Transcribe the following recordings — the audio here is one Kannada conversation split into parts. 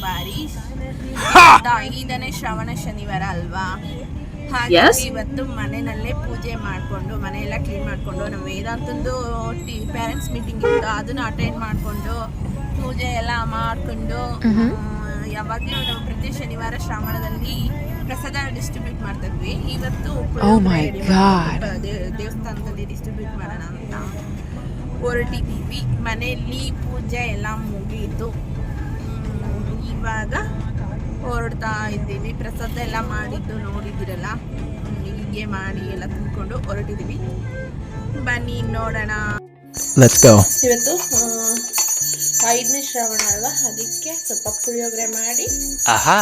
ರೂಪಾರಿ ಇವತ್ತು ಶ್ರವಣ ಶನಿವಾರ ಅಲ್ವಾ? ಹಾಗೆ ಇವತ್ತು ಮನೆಯಲ್ಲೇ ಪೂಜೆ ಮಾಡಿಕೊಂಡು ಮನೆಯೆಲ್ಲ ಕ್ಲೀನ್ ಮಾಡಿಕೊಂಡು ನಮ್ಮ ವೇದಾಂತಂದು ಟಿ ಪೇರೆಂಟ್ಸ್ ಮೀಟಿಂಗ್ ಇತ್ತು ಅದನ್ನು ಅಟೆಂಡ್ ಮಾಡಿಕೊಂಡು ಪೂಜೆ ಎಲ್ಲ ಮಾಡಿಕೊಂಡು ಯಾವಾಗಲೂ ನಾವು ಪ್ರತಿ ಶನಿವಾರ ಶ್ರಾವಣದಲ್ಲಿ ಪ್ರಸಾದ ಡಿಸ್ಟ್ರಿಬ್ಯೂಟ್ ಮಾಡ್ತಾ ಇದ್ವಿ ಇವತ್ತು Oh. ದೇವಸ್ಥಾನದಲ್ಲಿ ಡಿಸ್ಟ್ರಿಬ್ಯೂಟ್ ಮಾಡೋಣ ಅಂತ. ಹೊರಟಿದ್ದೀವಿ. ಮನೆಯಲ್ಲಿ ಪೂಜೆ ಎಲ್ಲ ಹ್ಮ್, ಇವಾಗ ಹೊರಡ್ತಾ ಇದ್ದೀವಿ ಪ್ರಸಾದ ಎಲ್ಲ ಮಾಡಿದ್ದು ನೋಡಿದ್ದೀರಲ್ಲ? ಹೀಗೆ ಮಾಡಿ ಎಲ್ಲ ತುಂಬಿಕೊಂಡು ಹೊರಟಿದ್ದೀವಿ ಬನ್ನಿ ನೋಡೋಣ. ಇವತ್ತು ಐದನೇ ಶ್ರಾವಣ ಅಲ್ವಾ? ಅದಕ್ಕೆ ಸ್ವಲ್ಪ ಪುಳಿಯೋಗರೆ ಮಾಡಿ ಆಹಾ!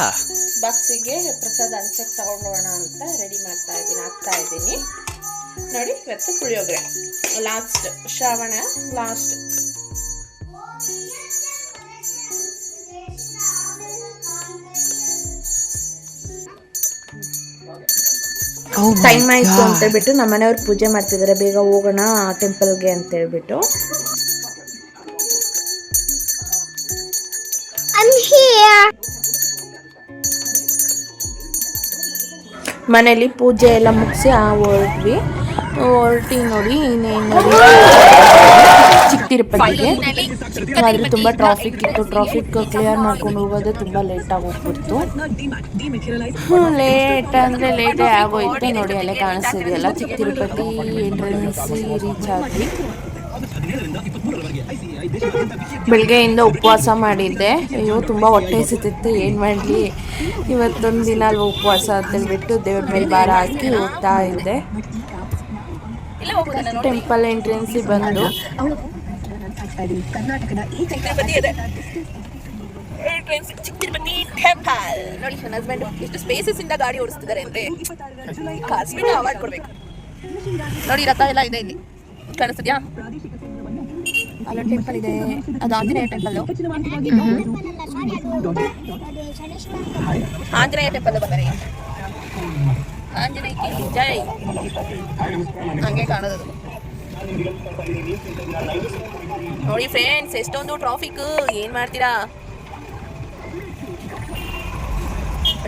ಬಾಕ್ಸಿಗೆ ಪ್ರಸಾದ ಹಂಚಕ್ಕೆ ತಗೊಂಡೋಣ ಅಂತ ರೆಡಿ ಮಾಡ್ತಾ ಇದ್ದೀನಿ ಹಾಕ್ತಾ ಇದ್ದೀನಿ. ನೋಡಿ ಇವತ್ತು puliyogare. Last Shravana last time ಆಯಿತು ಅಂತ. ಹೇಳ್ಬಿಟ್ಟು ನಮ್ಮ ಮನೆಯವ್ರು ಪೂಜೆ ಮಾಡ್ತಿದ್ದಾರೆ ಬೇಗ ಹೋಗೋಣ ಟೆಂಪಲ್ಗೆ ಅಂತ ಹೇಳ್ಬಿಟ್ಟು. ಮನೇಲಿ ಪೂಜೆ ಎಲ್ಲ ಮುಗಿಸಿ ಹೊರಟ್ವಿ ಹೊರಟಿ ನೋಡಿ ಇನ್ನೇನು ಚಿಕ್ಕ ತಿರುಪತಿಗೆ ಆದರೆ ತುಂಬ ಟ್ರಾಫಿಕ್ ಇತ್ತು. ಟ್ರಾಫಿಕ್ ಕ್ಲಿಯರ್ ಮಾಡ್ಕೊಂಡು ಹೋಗೋದೇ ತುಂಬ ಲೇಟಾಗಿ ಹೋಗ್ಬಿಡ್ತು. ಲೇಟ್ ಅಂದರೆ ಲೇಟೇ ಆಗೋಯ್ತು ನೋಡಿ, ಅಲ್ಲೇ ಕಾಣಿಸ್ತಿದೆಯಲ್ಲ. ಚಿಕ್ಕ ತಿರುಪತಿ ಎಂಟ್ರೆನ್ಸಿ ರೀಚ್ ಆದ್ವಿ ಬೆಳಗ್ಗೆಯಿಂದ ಉಪವಾಸ ಮಾಡಿದ್ದೆ. ಅಯ್ಯೋ, ತುಂಬ ಹೊಟ್ಟೆ ಹಸಿತಿತ್ತು. ಏನು ಮಾಡಲಿ? ಇವತ್ತೊಂದು ದಿನ ಅಲ್ವ ಉಪವಾಸ ಅಂತ ಹೇಳ್ಬಿಟ್ಟು ದೇವ್ರ ಮೇಲೆ ಭಾರ ಹಾಕಿ ಹೋಗ್ತಾ ಇದ್ದೆ. ಟೆಂಪಲ್ ಎಂಟ್ರೆನ್ಸ್ ಬಂದು. ನೋಡಿ ನನ್ನ ಹಸ್ಬೆಂಡ್ ಎಷ್ಟು ಸ್ಪೇಸಸ್ ಇಂದ ಗಾಡಿ ಓಡಿಸ್ತಿದ್ದಾರೆ ಅಂದ್ರೆ ಹಸ್ಬೆಂಡ್ ಅವಾರ್ಡ್ ಕೊಡ್ಬೇಕು. ನೋಡಿ ರಥ ಎಲ್ಲ ಇದೆ ಇಲ್ಲಿ. ಕಾಣಿಸ್ತಿದ್ಯಾ? ಅಲ್ಲೊಂದು ಟೆಂಪಲ್ ಇದೆ. ಅದು ಆಂಜನೇಯ ಟೆಂಪಲ್ ಆಂಜನೇಯ ಟೆಂಪಲ್ ಬಂದರೆ. ಆಂಜನೇಯ ಜೈ. ಹಂಗೆ ಕಾಣೋದು ನೋಡಿ ಫ್ರೆಂಡ್ಸ್ ಎಷ್ಟೊಂದು ಟ್ರಾಫಿಕ್ ಏನು ಮಾಡ್ತೀರಾ?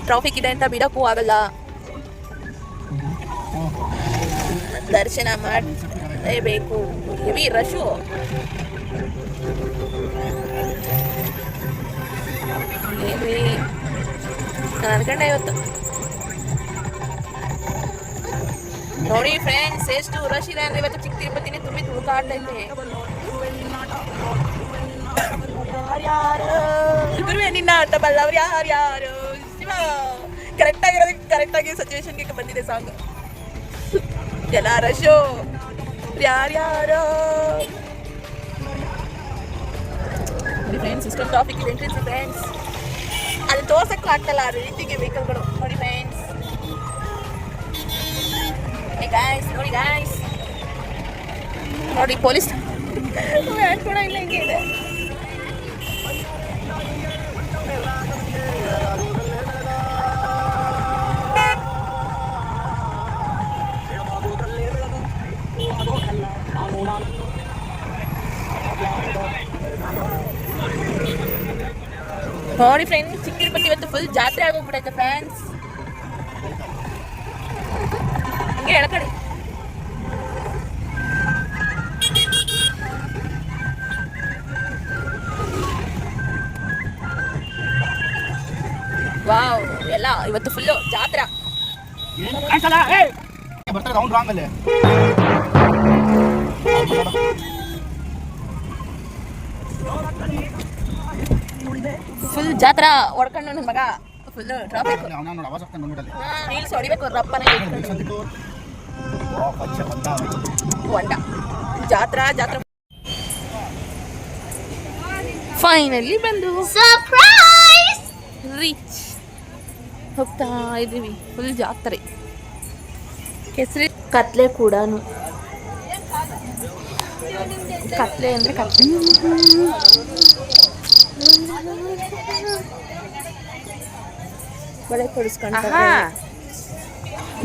ಟ್ರಾಫಿಕ್ ಇದೆ ಅಂತ ಬಿಡಕ್ಕೂ ಆಗಲ್ಲ. ದರ್ಶನ ಮಾಡಲೇಬೇಕು. ಹೆವಿ ರಶು ನಾನು ಇವತ್ತು ನೋಡಿ ಫ್ರೆಂಡ್ಸ್ ಎಷ್ಟು ರಶ್ ಇದೆ ಅಂದ್ರೆ ಇವತ್ತು ಚಿಕ್ಕ ತಿರುಪತಿನೇ ತುಂಬಿ ತುಳುಕಾಡ್ತೈತೆ ನಿನ್ನ ಆಟ ಬಲ್ಲವ್ರು ಯಾರು ಯಾರು? ಶಿವ ಕರೆಕ್ಟ್ ಆಗಿರೋದಕ್ಕೆ ಕರೆಕ್ಟ್ ಆಗಿ ಸಿಚುವೇಶನ್ಗೆ ಬಂದಿದೆ ಸಾಂಗ್ ಎಲ್ಲ ರಶು ಯಾರ್ಯಾರೋ ಫ್ರೆಂಡ್ಸ್ ಇಷ್ಟೊಂದು ಟಾಪಿಕ್ ಇದೆ ಫ್ರೆಂಡ್ಸ್ ಅಲ್ಲಿ ತೋರ್ಸಕ್ಕೆ ಆಗ್ತಲ್ಲ ಆ ರೀತಿಗೆ ವೆಹಿಕಲ್ಗಳು ನೋಡಿ ಫ್ರೆಂಡ್ಸ್ ಗಾಯ್ಸ್ ನೋಡಿ ಗಾಯ್ಸ್ ನೋಡಿ ಪೊಲೀಸ್ ವ್ಯಾನ್ ಕೂಡ ಇಲ್ಲ ಹಿಂಗೆ ಇದೆ. ನೋಡಿ ಫ್ರೆಂಡ್ಸ್ ಚಿಕ್ಕ ತಿರುಪತಿ ಇವತ್ತು ಫುಲ್ ಜಾತ್ರೆ ಆಗೋಗ್ಬಿಡೈತೆ ಫ್ರೆಂಡ್ಸ್ ಹಿಂಗೆ ಹೇಳ್ಕಡಿ ವಾವ್ ಎಲ್ಲ ಇವತ್ತು ಫುಲ್ಲು ಜಾತ್ರಾ. ಬರ್ತಾರೆ ಅವ್ನು ರಾಂಗ್ ಅಲ್ಲಿ. ಫುಲ್ ಜಾತ್ರಾ ಹೊಡ್ಕೊಂಡು ನನ್ನ ಮಗ ಫುಲ್ ಟ್ರಾಫಿಕ್ ಅವನ ನೋಡಿ ಅವಾಜ್ ಆಗ್ತಾನೆ ಬಂದ್ಬಿಟ್ಟಲ್ಲಿ ರೀಲ್ಸ್ ಹೊಡಿಬೇಕು ರಪ್ಪನೆ ಹೊಂಡ ಜಾತ್ರಾ ಜಾತ್ರಾ. ಫೈನಲಿ ಬಂದು. ರೀಚ್ ಹೋಗ್ತಾ ಇದ್ದೀವಿ. ಫುಲ್ ಜಾತ್ರೆ. ಕೆಸರಿ. ಕತ್ಲೆ ಕೂಡ ಕತ್ಲೆ ಅಂದ್ರೆ ಕತ್ಲೆ. ಬಳೆ ತೊಡಿಸ್ಕೊಂಡ್ರೆ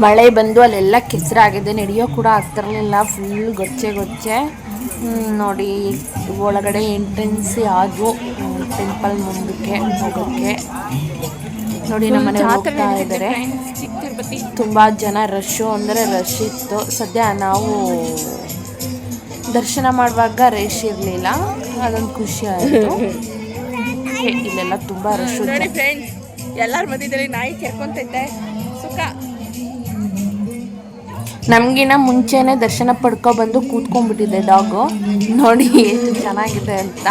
ಮಳೆ ಬಂದು ಅಲ್ಲೆಲ್ಲ ಕೆಸರಾಗಿದೆ ನಡೆಯೋ ಕೂಡ ಆಗ್ತಿರಲಿಲ್ಲ. ಫುಲ್ ಗೊಚ್ಚೆ ಗೊಚ್ಚೆ ನೋಡಿ ಒಳಗಡೆ ಎಂಟ್ರೆನ್ಸ್ ಯಾವುದು? ಟೆಂಪಲ್ ಮುಂದಕ್ಕೆ ಹೋಗೋಕ್ಕೆ. ನೋಡಿ ನಮ್ಮ ಮನೆ ಹೋಗ್ತಾ ಇದ್ದಾರೆ ತುಂಬ ಜನ ರಶ್ಶು ಅಂದರೆ ರಶ್ ಇತ್ತು. ಸದ್ಯ ನಾವು ದರ್ಶನ ಮಾಡುವಾಗ ರಶ್ ಇರಲಿಲ್ಲ. ಅದೊಂದು ಖುಷಿ ಆಯಿತು. ಇಲ್ಲೆಲ್ಲ ತುಂಬ ರಶ್ ಎಲ್ಲರ ಮಧ್ಯದಲ್ಲಿ ನಾಯಿ ಕೆರ್ಕೊಂತೈತೆ. ಸುಖ. ನಮಗಿನ ಮುಂಚೆನೆ ದರ್ಶನ ಪಡ್ಕೊ ಬಂದು ಕೂತ್ಕೊಂಡ್ಬಿಟ್ಟಿದೆ ಡಾಗು. ನೋಡಿ ಎಷ್ಟು ಚೆನ್ನಾಗಿದೆ ಅಂತ.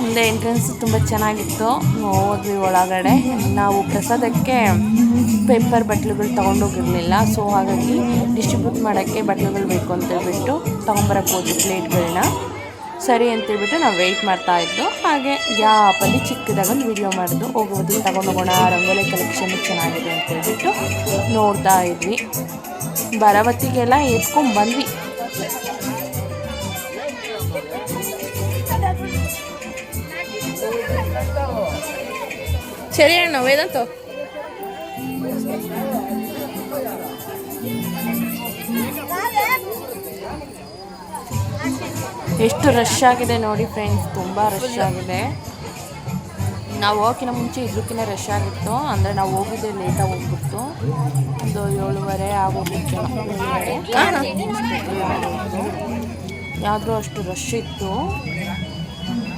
ಮುಂದೆ ಎಂಟ್ರೆನ್ಸ್ ತುಂಬ ಚೆನ್ನಾಗಿತ್ತು. ಹೋದ್ವಿ ಒಳಗಡೆ. ನಾವು ಪ್ರಸಾದಕ್ಕೆ ಪೇಪರ್ ಬಟ್ಲುಗಳು ತೊಗೊಂಡೋಗಿರಲಿಲ್ಲ. ಸೊ ಹಾಗಾಗಿ ಡಿಸ್ಟ್ರಿಬ್ಯೂಟ್ ಮಾಡೋಕ್ಕೆ ಬಟ್ಲುಗಳು ಬೇಕು ಅಂತ ಹೇಳ್ಬಿಟ್ಟು ತೊಗೊಂಬರಕ್ಕೆ ಹೋದ್ವಿ ಪ್ಲೇಟ್ಗಳನ್ನ. ಸರಿ ಅಂತೇಳ್ಬಿಟ್ಟು ನಾವು ವೆಯ್ಟ್ ಮಾಡ್ತಾ ಇದ್ದು. ಹಾಗೆ ಗ್ಯಾಪಲ್ಲಿ ಚಿಕ್ಕದಾಗೊಂದು ವಿಡಿಯೋ ಮಾಡಿದ್ದು ಹೋಗೋದು ತಗೊಂಡೋಗೋಣ ರಂಗೋಲೆ ಕಲೆಕ್ಷನ್ ಚೆನ್ನಾಗಿದೆ ಅಂತ ಹೇಳ್ಬಿಟ್ಟು ನೋಡ್ತಾ ಇದ್ವಿ. ಬರವತ್ತಿಗೆಲ್ಲ ಎತ್ಕೊಂಡ್ ಬಂದ್ವಿ. ಸರಿ ಅಣ್ಣ ವೇದಂತ ಎಷ್ಟು ರಶ್ ಆಗಿದೆ ನೋಡಿ ಫ್ರೆಂಡ್ಸ್ ತುಂಬ ರಶ್ ಆಗಿದೆ. ನಾವು ಹೋಗೋಕ್ಕಿಂತ ಮುಂಚೆ ಇದ್ರಕ್ಕಿಂತ ರಶ್ ಆಗಿತ್ತು. ಅಂದರೆ ನಾವು ಹೋಗಿದ್ದೆ ಲೇಟಾಗಿ ಹೋಗ್ಬಿಟ್ಟು ಒಂದು ಏಳುವರೆ ಆಗೋಗಿತ್ತು ಯಾವುದೂ ಅಷ್ಟು ರಶ್ ಇತ್ತು.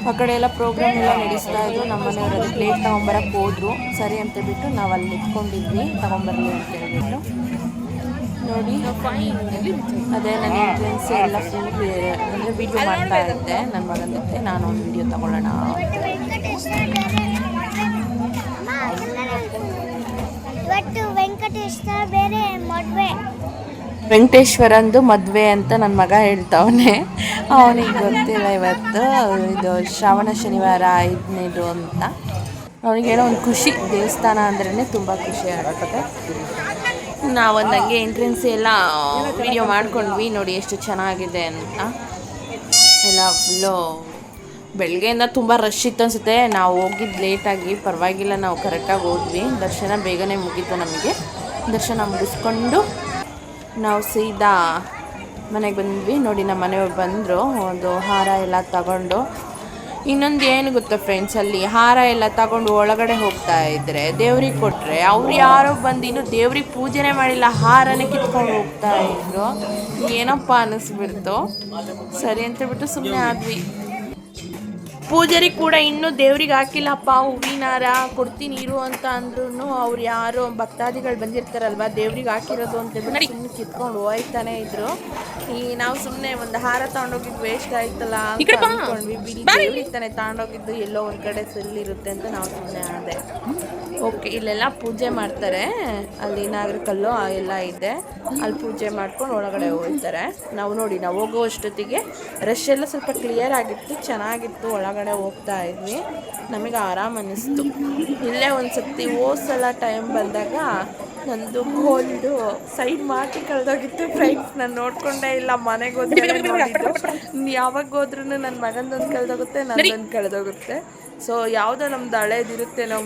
ಆ ಕಡೆ ಎಲ್ಲ ಪ್ರೋಗ್ರಾಮ್ ಎಲ್ಲ ನಡೆಸ್ತಾ ಇದ್ರು ನಮ್ಮ ಮನೆಯವರಲ್ಲಿ ಪ್ಲೇಟ್ ತೊಗೊಂಬರಕ್ಕೆ ಹೋದ್ರು. ಸರಿ ಅಂತ ಬಿಟ್ಟು ನಾವು ಅಲ್ಲಿ ನಿಂತ್ಕೊಂಡಿದ್ವಿ. ತೊಗೊಂಬರಲಿ ಅಂತ ಹೇಳ್ಬಿಟ್ಟು. ನೋಡಿ. ಅದೇ ನನ್ನ ಎಂಟ್ರೆನ್ಸ್ ಎಲ್ಲ ಫುಲ್ ಅಂದರೆ ವಿಡಿಯೋ ಮಾಡ್ತಾ ಇದ್ದೆ. ನನ್ನ ಮಗನ ಜೊತೆ ನಾನು ಒಂದು ವಿಡಿಯೋ ತಗೊಳ್ಳೋಣ. ಇವತ್ತು ವೆಂಕಟೇಶ್ವರ ಬೇರೆ ಮದುವೆ. ವೆಂಕಟೇಶ್ವರಂದು ಮದುವೆ ಅಂತ ನನ್ನ ಮಗ ಹೇಳ್ತಾವನೆ. ಅವನಿಗೆ ಗೊತ್ತಿಲ್ಲ ಇವತ್ತು. ಇದು ಶ್ರಾವಣ ಶನಿವಾರ ಐದನೇದು ಅಂತ. ಅವನಿಗೇನೋ ಒಂದು ಖುಷಿ ದೇವಸ್ಥಾನ ಅಂದ್ರೇ ತುಂಬ ಖುಷಿ ಆಗುತ್ತೆ ನಾವೊಂದು ಹಂಗೆ ಎಂಟ್ರೆನ್ಸ್ ಎಲ್ಲ ವಿಡಿಯೋ ಮಾಡ್ಕೊಂಡ್ವಿ. ನೋಡಿ ಎಷ್ಟು ಚೆನ್ನಾಗಿದೆ ಅಂತ. ಎಲ್ಲ ಫುಲ್ಲು ಬೆಳಗ್ಗೆಯಿಂದ ತುಂಬ ರಶ್ ಇತ್ತು ಅನಿಸುತ್ತೆ. ನಾವು ಹೋಗಿದ್ದು ಲೇಟಾಗಿ ಪರವಾಗಿಲ್ಲ, ನಾವು ಕರೆಕ್ಟಾಗಿ ಹೋದ್ವಿ. ದರ್ಶನ ಬೇಗನೆ ಮುಗೀತು ನಮಗೆ. ದರ್ಶನ ಮುಗಿಸ್ಕೊಂಡು ನಾವು ಸೀದಾ ಮನೆಗೆ ಬಂದ್ವಿ. ನೋಡಿ ನಮ್ಮ ಮನೆಯವ್ರು ಬಂದರು. ಒಂದು ಹಾರ ಎಲ್ಲ ತಗೊಂಡು ಇನ್ನೊಂದು ಏನು ಗೊತ್ತಾ ಫ್ರೆಂಡ್ಸ್ ಅಲ್ಲಿ? ಹಾರ ಎಲ್ಲ ತಗೊಂಡು ಒಳಗಡೆ ಹೋಗ್ತಾ ಇದ್ರೆ ದೇವ್ರಿಗೆ ಕೊಟ್ಟರೆ ಅವ್ರು ಯಾರೋ ಬಂದು ಇನ್ನು ದೇವ್ರಿಗೆ ಪೂಜೆನೆ ಮಾಡಿಲ್ಲ, ಹಾರನೇ ಕಿತ್ಕೊಂಡು ಹೋಗ್ತಾ ಇದ್ರು. ಏನಪ್ಪ ಅನ್ನಿಸ್ಬಿಡ್ತು ಸರಿ ಅಂತ ಬಿಟ್ಟು ಸುಮ್ಮನೆ ಆದ್ವಿ. ಪೂಜಾರಿ ಕೂಡ ಇನ್ನೂ ದೇವ್ರಿಗೆ ಹಾಕಿಲ್ಲಪ್ಪ ಹೂವಿನಾರ ಕೊಡ್ತೀನಿ ಇರು ಅಂತ ಅಂದ್ರೂ ಅವ್ರು ಯಾರು ಭಕ್ತಾದಿಗಳು ಬಂದಿರ್ತಾರಲ್ವಾ ದೇವ್ರಿಗೆ ಹಾಕಿರೋದು ಅಂತ ಹೇಳ್ಬಿಟ್ಟು ಸುಮ್ಮನೆ ಕಿತ್ಕೊಂಡು ಹೋಯ್ತಾನೆ ಇದ್ರು. ಈ ನಾವು ಸುಮ್ಮನೆ ಒಂದು ಹಾರ ತಗೊಂಡೋಗಿದ್ದು ವೇಸ್ಟ್ ಆಯ್ತಲ್ಲ ದೇವ್ರಿಗೆ ತಾನೇ ತಗೊಂಡೋಗಿದ್ದು ಎಲ್ಲೋ ಒಂದು ಕಡೆ ಸೆಲ್ಲಿರುತ್ತೆ ಅಂತ ನಾವು ಸುಮ್ಮನೆ ಆದೆ. ಓಕೆ ಇಲ್ಲೆಲ್ಲ ಪೂಜೆ ಮಾಡ್ತಾರೆ. ಅಲ್ಲಿ ನಾಗರಕಲ್ಲು ಆ ಎಲ್ಲ ಇದೆ. ಅಲ್ಲಿ ಪೂಜೆ ಮಾಡ್ಕೊಂಡು ಒಳಗಡೆ ಹೋಗ್ತಾರೆ. ನಾವು ನೋಡಿ ನಾವು ಹೋಗೋ ಅಷ್ಟೊತ್ತಿಗೆ ರಶ್ ಎಲ್ಲ ಸ್ವಲ್ಪ ಕ್ಲಿಯರ್ ಆಗಿತ್ತು ಚೆನ್ನಾಗಿತ್ತು ಒಳಗಡೆ ಹೋಗ್ತಾ ಇದ್ವಿ. ನಮಗೆ ಆರಾಮ್ ಅನ್ನಿಸ್ತು. ಇಲ್ಲೇ ಒಂದು ಸತಿ ಹೋದ್ ಸಲ ಟೈಮ್ ಬಂದಾಗ ನಂದು ಗೋಲ್ಡು ಸೈಡ್ ಮಾತಿ ಕಳೆದೋಗಿತ್ತು. ಫ್ರೆಂಡ್ಸ್ ನಾನು ನೋಡ್ಕೊಂಡೇ ಇಲ್ಲ ಮನೆಗೆ ಹೋದ್ರೆ ಯಾವಾಗ ಹೋದ್ರೂ ನನ್ನ ಮಗನದೊಂದು ಕಳೆದೋಗುತ್ತೆ ನನ್ನೊಂದು ಕಳೆದೋಗುತ್ತೆ. ಸೊ ಯಾವುದೋ ನಮ್ದು ಹಳೇದಿರುತ್ತೆ ನಾವು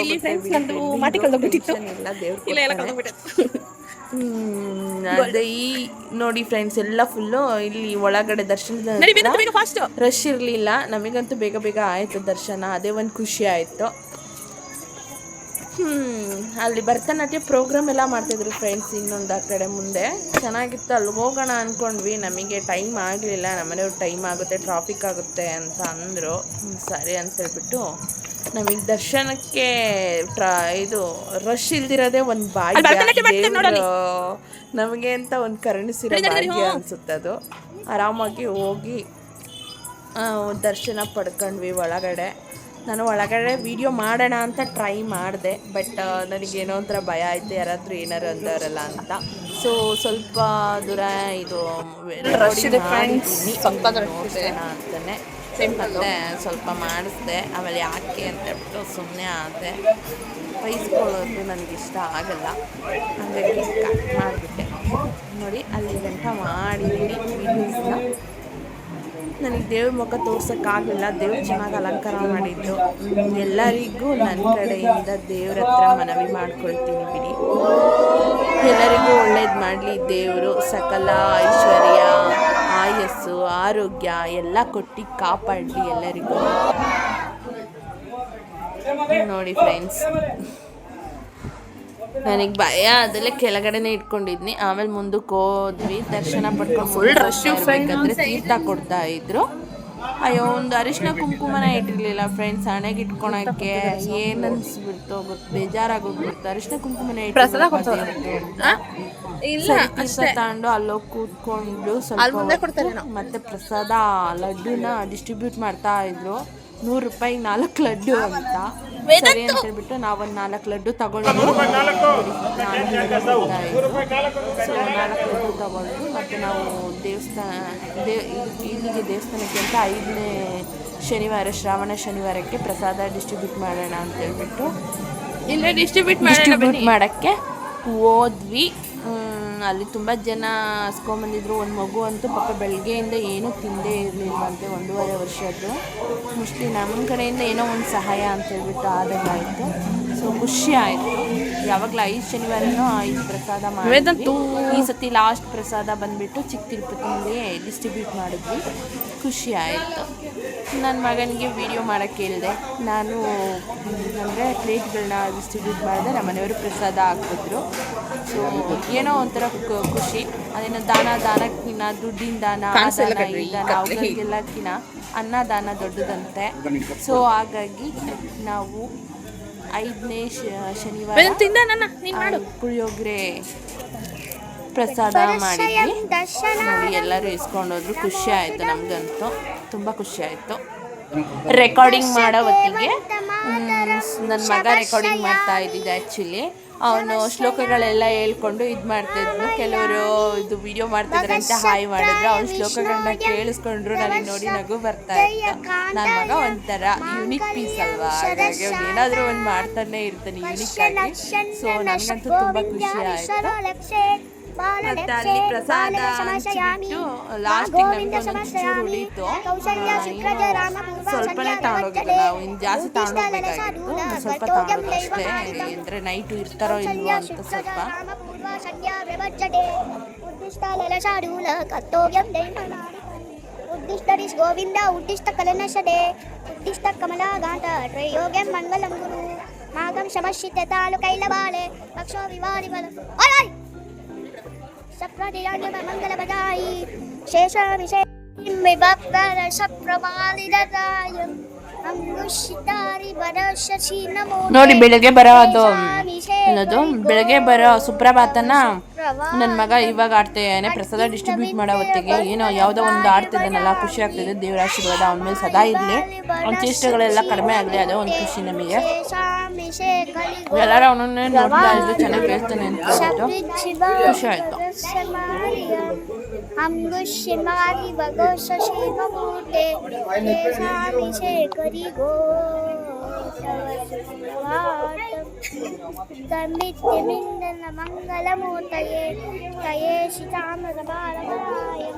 ಇಲ್ಲಿ ದೇವ್ರು ಅದೇ ಈ ನೋಡಿ ಫ್ರೆಂಡ್ಸ್ ಎಲ್ಲ ಫುಲ್ಲು ಇಲ್ಲಿ ಒಳಗಡೆ ಫಾಸ್ಟ್ ರಶ್ ಇರಲಿಲ್ಲ. ನಮಗಂತೂ ಬೇಗ ಬೇಗ ಆಯಿತು ದರ್ಶನ. ಅದೇ ಒಂದು ಖುಷಿ ಆಯಿತು. ಹ್ಮ್ ಅಲ್ಲಿ ಭರತನಾಟ್ಯ ಪ್ರೋಗ್ರಾಮ್ ಎಲ್ಲ ಮಾಡ್ತಿದ್ರು ಫ್ರೆಂಡ್ಸ್ ಇನ್ನೊಂದು ಆ ಕಡೆ ಮುಂದೆ. ಚೆನ್ನಾಗಿತ್ತು ಅಲ್ಲಿ ಹೋಗೋಣ ಅಂದ್ಕೊಂಡ್ವಿ ನಮಗೆ ಟೈಮ್ ಆಗಲಿಲ್ಲ. ನಮ್ಮನೆಯವ್ರು ಟೈಮ್ ಆಗುತ್ತೆ ಟ್ರಾಫಿಕ್ ಆಗುತ್ತೆ ಅಂತ ಅಂದರು. ಸರಿ ಅಂತ ಹೇಳ್ಬಿಟ್ಟು ನಮಗೆ ದರ್ಶನಕ್ಕೆ ಟ್ರಾ ಇದು ರಶ್ ಇಲ್ದಿರೋದೇ ಒಂದು ಭಾಗ್ಯ. ನಮಗೆ ಅಂತ ಒಂದು ಕರುಣಿಸಿರೋ ಭಾಗ್ಯ ಅನ್ಸುತ್ತೆ ಅದು. ಆರಾಮಾಗಿ ಹೋಗಿ ದರ್ಶನ ಪಡ್ಕೊಂಡ್ವಿ ಒಳಗಡೆ. ನಾನು ಒಳಗಡೆ ವಿಡಿಯೋ ಮಾಡೋಣ ಅಂತ ಟ್ರೈ ಮಾಡಿದೆ ಬಟ್ ನನಗೇನೋ ಒಂಥರ ಭಯ ಆಯಿತು ಯಾರಾದರೂ ಏನಾರು ಅಂದವರಲ್ಲ ಅಂತ. ಸೊ ಸ್ವಲ್ಪ ದೂರ ಇದೆ. ಅಂತಾನೆ. ಮತ್ತೆ ಸ್ವಲ್ಪ ಮಾಡಿಸ್ದೆ, ಆಮೇಲೆ ಯಾಕೆ ಅಂತ ಹೇಳ್ಬಿಟ್ಟು ಸುಮ್ಮನೆ ಆದೆ. ಬೈಸ್ಕೊಳ್ಳೋದು ಇಷ್ಟ ಆಗಲ್ಲ. ಹಾಗಾಗಿ ಕಟ್ ಮಾಡಿಬಿಟ್ಟೆ. ನೋಡಿ, ಅಲ್ಲಿ ಗಂಟ ಮಾಡಿದ್ದೀನಿ ನನಗೆ ದೇವ್ರ ಮುಖ ತೋರ್ಸೋಕ್ಕಾಗಲಿಲ್ಲ, ದೇವ್ರು ಚೆನ್ನಾಗಿ ಅಲಂಕಾರ ಮಾಡಿದ್ದು ಎಲ್ಲರಿಗೂ ನನ್ನ ಕಡೆಯಿಂದ ದೇವ್ರ ಹತ್ರ ಮನವಿ ಮಾಡ್ಕೊಳ್ತೀನಿ ಬಿಡಿ. ಎಲ್ಲರಿಗೂ ಒಳ್ಳೇದು ಮಾಡಲಿ ದೇವರು, ಸಕಲ ಐಶ್ವರ್ಯ. ದೀರ್ಘಾಯಸ್ಸು ಆರೋಗ್ಯ ಎಲ್ಲ ಕೊಟ್ಟು ಕಾಪಾಡಲಿ ಎಲ್ಲರಿಗೂ. ನೋಡಿ ಫ್ರೆಂಡ್ಸ್ ನನಗೆ ಭಯ ಅದೆಲ್ಲ ಕೆಳಗಡೆನೆ ಇಟ್ಕೊಂಡಿದ್ನಿ. ಆಮೇಲೆ ಮುಂದಕ್ಕೆ ಹೋದ್ವಿ. ದರ್ಶನ ಪಡ್ಕೊಂಡು ಫುಲ್ ರಶ್ ಬೇಕಂದ್ರೆ ತೀರ್ಥ ಕೊಡ್ತಾ ಇದ್ರು. ಅಯ್ಯೋ ಒಂದು ಅರಿಶಿನ ಕುಂಕುಮನ ಇಟ್ಟಿರಲಿಲ್ಲ ಫ್ರೆಂಡ್ಸ್ ಹಣೆಗೆ ಇಟ್ಕೊಳಕ್ಕೆ. ಏನ್ ಅನ್ಸ್ಬಿಡ್ತೋ ಗೊತ್ತು ಬೇಜಾರಾಗೋಗ್ಬಿಡ್ತು. ಅರಿಶಿನ ಕುಂಕುಮನ ತಗೊಂಡು ಅಲ್ಲೋಗಿ ಕೂತ್ಕೊಂಡು ಸ್ವಲ್ಪ ಮತ್ತೆ ಪ್ರಸಾದ ಲಡ್ಡುನ ಡಿಸ್ಟ್ರಿಬ್ಯೂಟ್ ಮಾಡ್ತಾ ಇದ್ರು. ನೂರು ರೂಪಾಯಿ ನಾಲ್ಕು ಲಡ್ಡು ಅಂತ. ಸರಿ ಅಂತ ಹೇಳ್ಬಿಟ್ಟು ನಾವೊಂದು ನಾಲ್ಕು ಲಡ್ಡು ತಗೊಂಡು ಸೊ ನಾಲ್ಕು ಲಡ್ಡು ತಗೊಂಡು ಮತ್ತೆ ನಾವು ದೇವಸ್ಥಾನ ಇಲ್ಲಿಗೆ ದೇವಸ್ಥಾನಕ್ಕೆ ಅಂತ ಐದನೇ ಶನಿವಾರ ಶ್ರಾವಣ ಶನಿವಾರಕ್ಕೆ ಪ್ರಸಾದ ಡಿಸ್ಟ್ರಿಬ್ಯೂಟ್ ಮಾಡೋಣ ಅಂತ ಹೇಳ್ಬಿಟ್ಟು ಇಲ್ಲ ಡಿಸ್ಟ್ರಿಬ್ಯೂಟ್ ಮಾಡೋಣ ಡಿಸ್ಟ್ರಿಬ್ಯೂಟ್ ಮಾಡೋಕ್ಕೆ ಹೋದ್ವಿ ಅಲ್ಲಿ ತುಂಬ ಜನ ಹಸ್ಕೊಂಬಂದಿದ್ರು ಒಂದು ಮಗು ಅಂತೂ ಪಾಪ ಬೆಳಗ್ಗೆಯಿಂದ ಏನೂ ತಿಂದೇ ಇರಲಿಲ್ವಂತೆ ಒಂದೂವರೆ ವರ್ಷದ್ದು. ಮೋಸ್ಟ್ಲಿ ನಮ್ಮ ಕಡೆಯಿಂದ ಏನೋ ಒಂದು ಸಹಾಯ ಅಂತ ಹೇಳ್ಬಿಟ್ಟು ಆದಂಗಾಯಿತು ಸೊ ಖುಷಿ ಆಯಿತು. ಯಾವಾಗಲೂ ಐದು ಶನಿವಾರನೂ ಐದು ಪ್ರಸಾದ ಮಾಡಿದ್ವಿ. ಈ ಸತಿ ಲಾಸ್ಟ್ ಪ್ರಸಾದ ಬಂದುಬಿಟ್ಟು ಚಿಕ್ಕ ತಿರುಪತಿಯಲ್ಲಿ ಡಿಸ್ಟ್ರಿಬ್ಯೂಟ್ ಮಾಡಿದ್ವಿ. ಖುಷಿ ಆಯಿತು ನನ್ನ ಮಗನಿಗೆ ವಿಡಿಯೋ ಮಾಡೋಕ್ಕೆ ಹೇಳಿದೆ. ನಾನು ಅಂದರೆ ಪ್ಲೇಟ್ಗಳನ್ನ ಡಿಸ್ಟ್ರಿಬ್ಯೂಟ್ ಮಾಡಿದೆ ನಮ್ಮ ಮನೆಯವರು ಪ್ರಸಾದ ಹಾಕಿದ್ರು ಸೊ ಏನೋ ಒಂಥರ ಖುಷಿ. ಅದೇನು ದಾನ ದಾನಕ್ಕಿನ್ನ ದುಡ್ಡಿನ ದಾನ ಆ ದಾನ ದಾನ ಅನ್ನದಾನ ದೊಡ್ಡದಂತೆ. ಸೊ ಹಾಗಾಗಿ ನಾವು ಐದನೇ ಶನಿವಾರ ಪುಳಿಯೋಗರೆ ಪ್ರಸಾದ ಮಾಡಿದ್ವಿ. ನೋಡಿ, ಎಲ್ಲರೂ ಇಸ್ಕೊಂಡೋದ್ರು. ಖುಷಿ ಆಯಿತು ನಮಗಂತೂ. ತುಂಬ ಖುಷಿ ಆಯ್ತು. ರೆಕಾರ್ಡಿಂಗ್ ಮಾಡೋ ಹೊತ್ತಿಗೆ ನನ್ನ ಮಗ ರೆಕಾರ್ಡಿಂಗ್ ಮಾಡ್ತಾ ಇದ್ದಿದ್ದೆ ಆ್ಯಕ್ಚುಲಿ ಅವನು ಶ್ಲೋಕಗಳೆಲ್ಲ ಹೇಳ್ಕೊಂಡು ಇದು ಮಾಡ್ತಾಯಿದ್ನು ಕೆಲವರು ಇದು ವಿಡಿಯೋ ಮಾಡ್ತಿದ್ರೆ ಅಂತ ಹಾಯ್ ಮಾಡಿದ್ರು. ಅವ್ನ ಶ್ಲೋಕಗಳನ್ನ ಕೇಳಿಸ್ಕೊಂಡ್ರು. ನನಗೆ ನೋಡಿ ನಗು ಬರ್ತಾ ಇತ್ತು. ನನ್ನ ಮಗ ಒಂಥರ ಯುನಿಕ್ ಪೀಸ್ ಅಲ್ವಾ? ಹಾಗಾಗಿ ಅವ್ನು ಏನಾದರೂ ಒಂದು ಮಾಡ್ತಾನೆ ಇರ್ತಾನೆ ಯೂನಿಕ್ ಆಗಿ. ಸೊ ನನಗಂತೂ ತುಂಬ ಖುಷಿ ಆಯಿತು. ಮತ್ತೆ ಅಲ್ಲಿ ಪ್ರಸಾದ ಹಂಚಿಬಿಟ್ಟು ಲಾಸ್ಟಿಗೆ ಉಳೀತು ಸ್ವಲ್ಪನೇ ತಗೊಂಡೋಗಿದ್ದು ನಾವು ಇನ್ನು ಜಾಸ್ತಿ ತಗೊಂಡೋಗ್ಬೇಕಾಗಿತ್ತು ಸ್ವಲ್ಪ ತಗೊಂಡೋದು ಅಷ್ಟೇ ಅಂದರೆ ನೈಟು ಇರ್ತಾರೋ ಇಲ್ವೋ ಅಂತ ಸ್ವಲ್ಪ ಗೋವಿಂದ ಉದ್ದಿಷ್ಟ ಕಲನಶದೆ. ಉದ್ದಿಷ್ಟ ಕಮಲಾಗಾಂತ ತ್ರಯೋಗ್ಯಂ ಮಂಗಲಂ ಗುರು. ಮಾಗಂ ಶಮಶಿತ ತಾಳು ಕೈಲಬಾಳೆ. ಪಕ್ಷೋ ವಿವಾರಿ ಬಲ ಓಯ್ शप्रदिरण्यम मङ्गलपदायि शेषाभिषेकिं विभक्तरशप्रमालिददायम् ನೋಡಿ ಬೆಳಗ್ಗೆ ಬರೋ ಅದು ಏನದು? ಬೆಳಗ್ಗೆ ಬರೋ ಸುಪ್ರಭಾತನ ನನ್ನ ಮಗ ಇವಾಗ ಆಡ್ತೇನೆ ಪ್ರಸಾದ ಡಿಸ್ಟ್ರಿಬ್ಯೂಟ್ ಮಾಡೋ ಹೊತ್ತಿಗೆ ಏನೋ ಯಾವುದೋ ಒಂದು ಆಡ್ತಿದ್ದಾನಲ್ಲ ಖುಷಿ ಆಗ್ತಿದೆ ದೇವರ ಆಶೀರ್ವಾದ ಅವನ ಮೇಲೆ ಸದಾ ಇರಲಿ. ಅವ್ನ ಚೇಷ್ಟೆಗಳೆಲ್ಲ ಕಡಿಮೆ ಆಗಲಿ ಅದೇ ಒಂದು ಖುಷಿ ನಮಗೆ. ಎಲ್ಲರೂ ಅವನನ್ನೇ ನೋಡ್ತಾ ಇದ್ದು ಚೆನ್ನಾಗಿ ಕೇಳ್ತಾನೆ ಅಂತ ಹೇಳ್ಬಿಟ್ಟು ಖುಷಿ ಆಯ್ತು. અંગુષ્યમાવી વગો શશેમ ભૂતે દેશામી છે કરી ગો તમિત્યમિંદન મંગલમૂર્તયે તયે શિતામરબાલવરાય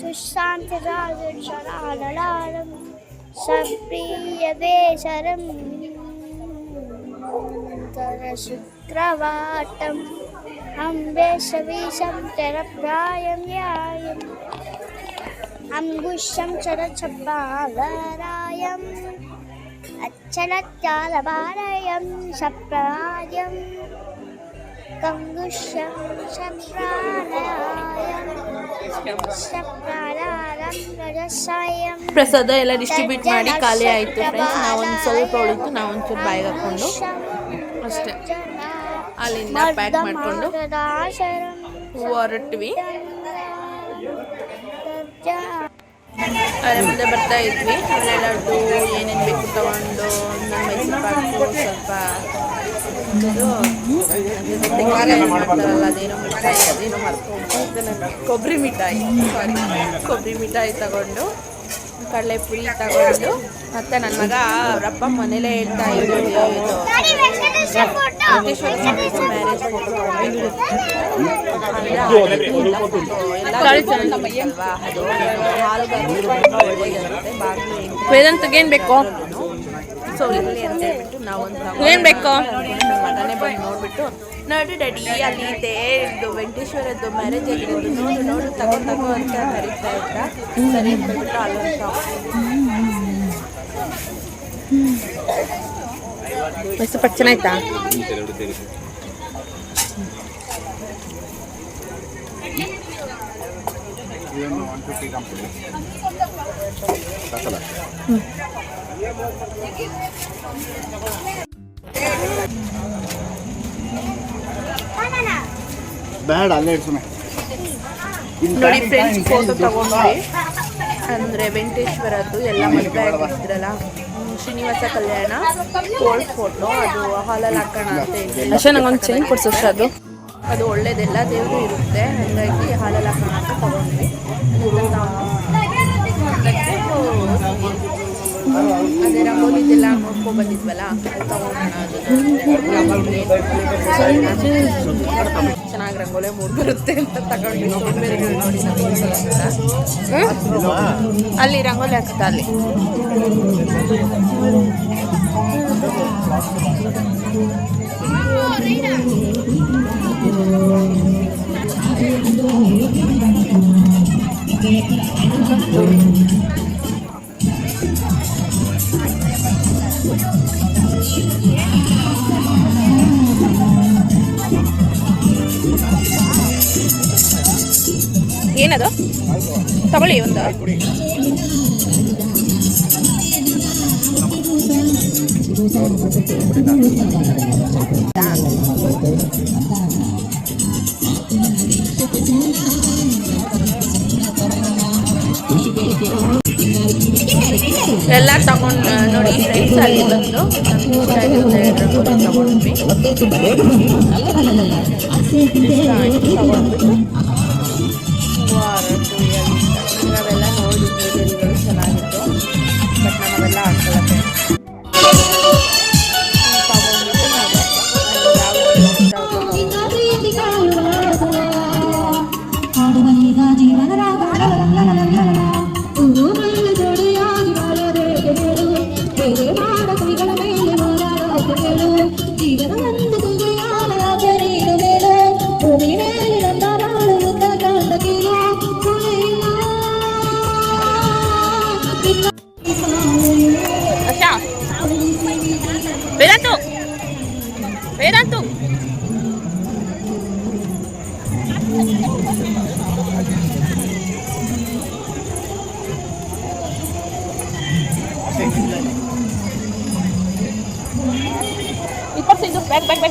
સુશાંતરાજુષરાલલાલમ સપ્રિયવે શરમ કરશુક્રવાટમ ಅಂಗುಶಂ ಚರಛಬ್ಬಾಲರಾಯಂ ಅಚ್ಚಲತ್ಯಾಲಬಾಲಯಂ ಶಪ್ರಾಯಂ ಕಂಗುಶಂ ಶಪ್ರಾಲಯಾಯಂ ಶಪ್ರಾಲಾರಂ ರಜಸಾಯಂ ಪ್ರಸಾದ ಎಲ್ಲ ಡಿಸ್ಟ್ರಿಬ್ಯೂಟ್ ಮಾಡಿ ಖಾಲಿ ಆಯಿತು ಫ್ರೆಂಡ್ಸ್ ನಾವೊಂದು ಸ್ವಲ್ಪ ಉಳಿತು ನಾವು ಒಂಚೂರು ಬಾಯಿಗೆ ಹಾಕ್ಕೊಂಡು ಅಷ್ಟೇ ಅಲ್ಲಿಂದ ಪ್ಯಾಕ್ ಮಾಡಿಕೊಂಡು ಹೊರಟ್ವಿ. ಅದ್ರ ಮುಂದೆ ಬರ್ತಾ ಇದ್ವಿ. ಲಡ್ಡು ಏನೇನು ಬೇಕು ತಗೊಂಡು ನಮ್ಮ ಮೈಸೂರು ಪಾಕು ಸ್ವಲ್ಪ ಮಾಡ್ತಾರಲ್ಲ ಅದೇನೋ ಮಿಠಾಯಿ ಅದೇನೋ ಮರ್ಕೊಂಡು ಕೊಬ್ಬರಿ ಮಿಠಾಯಿ ಸಾರಿ ಕೊಬ್ಬರಿ ಮಿಠಾಯಿ ತಗೊಂಡು ಕಡಲೆ ಪುರಿ ತಗೊಂಡು ಮತ್ತೆ ನನ್ನ ಮಗ ಅವರಪ್ಪ ಮನೇಲೇ ಹೇಳ್ತಾ ಇದ್ದು ಇದು. ಮ್ಯಾರೇಜ್ ಫೋಟೋ ಏನ್ ಬೇಕು? ಸೊ ಇಲ್ಲಿ ಅಂತ ಹೇಳ್ಬಿಟ್ಟು ನಾವೊಂದು ಏನು ಬೇಕು? ಮಗನೇ ಬಂದು ನೋಡ್ಬಿಟ್ಟು ನೋಡಿ ಡ್ಯಾಡಿ ಅಲ್ಲಿ ಇದೆ ಇದು ವೆಂಕಟೇಶ್ವರದ್ದು ಮ್ಯಾರೇಜ್ ಆಗಿರೋದು ನೋಡು ನೋಡು ತಗೋ ತಗೋ ಅಂತ ಕರೀತಾ ಇದ್ದ. ಸರಿ ಅಂದ್ಬಿಟ್ಟು ಅಲ್ಲೊಂದು ಶಾಪ್ ಮೈಸೂರು ಪಟ್ಟು ಚೆನ್ನಾಯ್ತಾ ಒನ್ ಫಿಫ್ಟಿ ಗ್ರಾಮ್ ಕೊಡಿ ಸಾಕಲ್ಲ ಬೇಡ ಅಲ್ಲೇ ಇಡ್ಸುನೆ ನೋಡಿ ಫ್ರೆಂಡ್ಸ್ ಫೋಟೋ ತಗೊಂಡ್ವಿ. ಅಂದರೆ ವೆಂಕಟೇಶ್ವರದ್ದು ಎಲ್ಲ ಮದುವೆ ಆಗಿದ್ರಲ್ಲ? ಶ್ರೀನಿವಾಸ ಕಲ್ಯಾಣ ಓಲ್ಡ್ ಫೋಟೋ ಅದು ಹಾಲಲ್ಲಿ ಹಾಕೋಣ ಅಂತ ಹೇಳಿ ಅಷ್ಟೇ ನಂಗೊಂದು ಚೈನ್ ಕೊಡ್ಸು ಅಷ್ಟೇ ಅದು. ಅದು ಒಳ್ಳೇದೆಲ್ಲ ದೇವರು ಇರುತ್ತೆ. ಹಾಗಾಗಿ ಹಾಲೆಲ್ಲ ಹಾಕಿ ತಗೊಂಡ್ವಿ. ಅದೇ ರಂಗೋಲಿದೆಲ್ಲ ನೋಡ್ಕೊಂಡ್ ಬಂದಿದ್ವಲ್ಲ ಚೆನ್ನಾಗಿ ರಂಗೋಲೆ ಮೂಡ್ ಬರುತ್ತೆ ಅಂತ ತಗೊಂಡ್ವಿ. ನೋಡಿ ಅಲ್ಲಿ ರಂಗೋಲಿ ಹಾಕ್ತಾ ಅಲ್ಲಿ? ಏನದು ತಗೊಳ್ಳಿ ಒಂದು ಎಲ್ಲ ತಗೊಂಡು ನೋಡಿ ಫ್ರೆಂಡ್ಸ್ ಅಲ್ಲಿ ಬಂದು ನಮ್ಗೆ ಇಷ್ಟ ಆಗಿರುತ್ತೆ ಎರಡು ರಂಗೋಲಿ ತಗೊಂಡ್ವಿ. ಇಷ್ಟ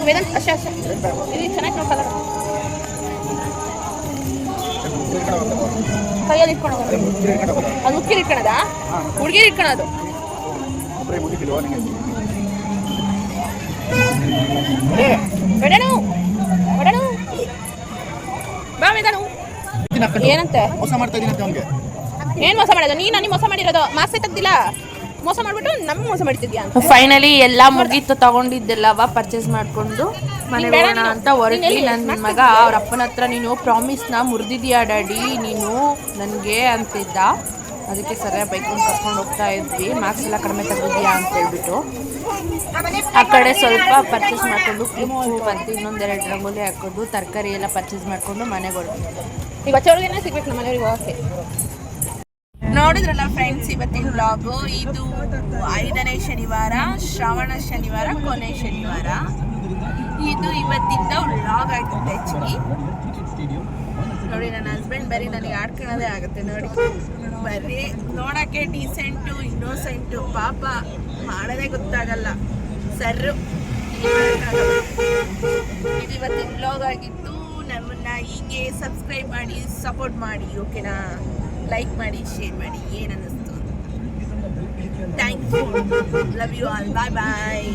ವೇದಾಂತ್ ಅಷ್ಟೇ ಅಷ್ಟೇ ಇದು ಚೆನ್ನಾಗಿ ನೋಡ್ಕಲ್ಲ ಕೈಯಲ್ಲಿ ಇಟ್ಕೊಳೋದು ಅದು ಮುಖ್ಯ ಇಟ್ಕೊಳದ? ಹುಡುಗಿರು ಇಟ್ಕೊಳೋದು. ಬಾ ವೇದಾನು. ಏನಂತೆ? ಮೋಸ ಮಾಡ್ತಾ ಇದೀನಿ ಅವ್ನಿಗೆ. ಏನ್ ಮೋಸ ಮಾಡೋದು? ನೀನು ನನಗೆ ಮೋಸ ಮಾಡಿರೋದು? ಮಾಸೆ ತೆಗ್ದಿಲ್ಲ? ಮೋಸ ಮಾಡ್ಬಿಟ್ಟು ನಮ್ಗೆ ಮೋಸ ಮಾಡ್ತಿದ್ಯಾ ಅಂತ. ಫೈನಲಿ ಎಲ್ಲ ಮುಗೀತು ತಗೊಂಡಿದ್ದೆಲ್ಲವ ಪರ್ಚೇಸ್ ಮಾಡ್ಕೊಂಡು ಮನೆ ಹೋಗೋಣ ಅಂತ ಹೊರಟಿ ಎಲ್ಲಿ? ನನ್ನ ಮಗ ಅವ್ರ ಅಪ್ಪನ ಹತ್ರ ನೀನು ಪ್ರಾಮಿಸ್ನ ಮುರಿದಿದ್ಯಾ ಡ್ಯಾಡಿ? ನೀನು ನನಗೆ ಅಂತಿದ್ದ. ಅದಕ್ಕೆ ಸರಿಯಾಗಿ ಬೈಕೊಂಡು ಕರ್ಕೊಂಡು ಹೋಗ್ತಾ ಇದ್ವಿ. ಮಾರ್ಕ್ಸ್ ಎಲ್ಲ ಕಡಿಮೆ ತೆಗೆದಿದ್ಯಾ ಅಂತ ಹೇಳ್ಬಿಟ್ಟು. ಆ ಕಡೆ ಸ್ವಲ್ಪ ಪರ್ಚೇಸ್ ಮಾಡ್ಕೊಂಡು ಉಪ್ಪು ಮತ್ತು ಇನ್ನೊಂದೆರಡು ರಂಗೋಲಿ ಹಾಕೊಂಡು ತರಕಾರಿ ಎಲ್ಲ ಪರ್ಚೇಸ್ ಮಾಡ್ಕೊಂಡು ಮನೆಗೆ ಹೊರಟು ಈಗ ಬಚ್ಚವ್ರಿಗೇನೆ ಸಿಗ್ಬೇಕು ನಮ್ಮ ಮನೆಯವ್ರಿಗೆ ಹೋಗಕ್ಕೆ ನೋಡಿದ್ರಲ್ಲ ಫ್ರೆಂಡ್ಸ್ ಇವತ್ತಿನ ವ್ಲಾಗು ಇದು ಐದನೇ ಶನಿವಾರ, ಶ್ರಾವಣ ಶನಿವಾರ, ಕೊನೆ ಶನಿವಾರ. ಇದು ಇವತ್ತಿಂದ ವ್ಲಾಗ್ ಆಗುತ್ತೆ ಹೆಚ್ಚಿಗೆ ನೋಡಿ, ನನ್ನ ಹಸ್ಬೆಂಡ್ ಬರೀ ನನಗೆ ಆಡ್ಕೊಳ್ಳೋದೇ ಆಗುತ್ತೆ. ನೋಡಿ, ಬರೀ ನೋಡೋಕ್ಕೆ ಡೀಸೆಂಟು ಇನ್ನೋಸೆಂಟು ಪಾಪ ಮಾಡೋದೇ ಗೊತ್ತಾಗಲ್ಲ. ಸರ್ರು. ಇದು ಇವತ್ತಿನ ವ್ಲಾಗ್ ಆಗಿತ್ತು. ನಮ್ಮನ್ನ ಹೀಗೆ ಸಬ್ಸ್ಕ್ರೈಬ್ ಮಾಡಿ ಸಪೋರ್ಟ್ ಮಾಡಿ ಓಕೆನಾ ಲೈಕ್ ಮಾಡಿ ಶೇರ್ ಮಾಡಿ ಏನು ಅನ್ನಿಸ್ತು thank you love you all bye bye